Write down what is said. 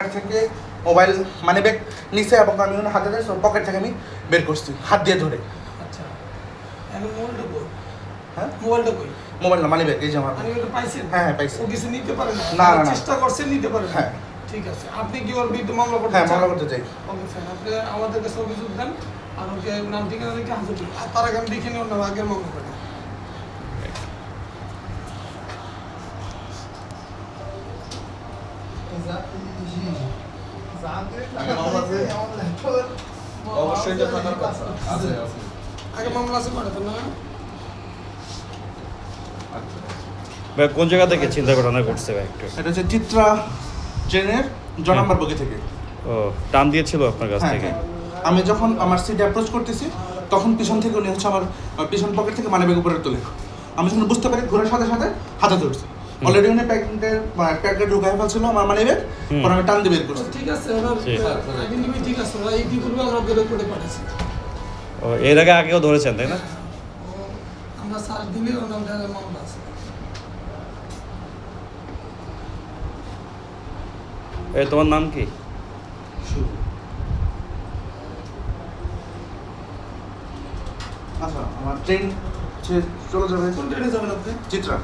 থেকে মোবাইল মানে ব্যাগ নিচে এবং আমি ওনার হাতে দিয়ে পকেট থেকে আমি বের করছি হাত দিয়ে ধরে। আচ্ছা। এখন মোবাইলটা কই? হ্যাঁ? মোবাইলটা কই? মোবাইল না মানে ব্যাগ এই যে আমার। পাইছেন? হ্যাঁ হ্যাঁ পাইছি। ও কিছু নিতে পারে না? না। চেষ্টা করছেন নিতে পারে হ্যাঁ। ঠিক আছে। আপনি কি ওর বিরুদ্ধে মামলা করতে হ্যাঁ? মামলা করতে চাই। Okay sir. আপনি আমাদের কাছে অভিযোগ দেন। আর ওকে নাম ঠিকানা লিখে হাজির করুন। আর তার আগে আমি দেখে না আগের মামলা অবশ্যই এটা থাকার কথা আছে আছে আগে মামলা আছে করে তো না ভাই কোন জায়গা থেকে চিন্তা ঘটনা ঘটছে ভাই একটু? এটা হচ্ছে চিত্রা ট্রেনের জ নাম্বার বগি থেকে। ও টান দিয়েছিল আপনার কাছ হ্যাঁ থেকে? হ্যাঁ। আমি যখন আমার সিট অ্যাপ্রোচ করতেছি তখন পিছন থেকে উনি হচ্ছে আমার পিছন পকেট থেকে মানে ব্যাগ উপরে তোলে। আমি যখন বুঝতে পারি ঘোরার সাথে সাথে হাতে ধরছে। অলরেডি উনি প্যাকেটের প্যাকেটে ঢুকাই ফেলছিল আমার মানে ব্যাগ হুম। পরে আমি টান দিয়ে বের করছি ঠিক আছে। আইডেন্টিটি ঠিক আছে ওরা ইতিপূর্বে আমরা বেরো করে পাঠাইছি ও এর আগে আগেও ধরেছেন তাই না? আমরা সার দিলে ওনার মামলা আছে। এ তোমার নাম কি? আচ্ছা আমার ট্রেন চলে যাবে কোন ট্রেনে যাবেন আপনি? চিত্রা।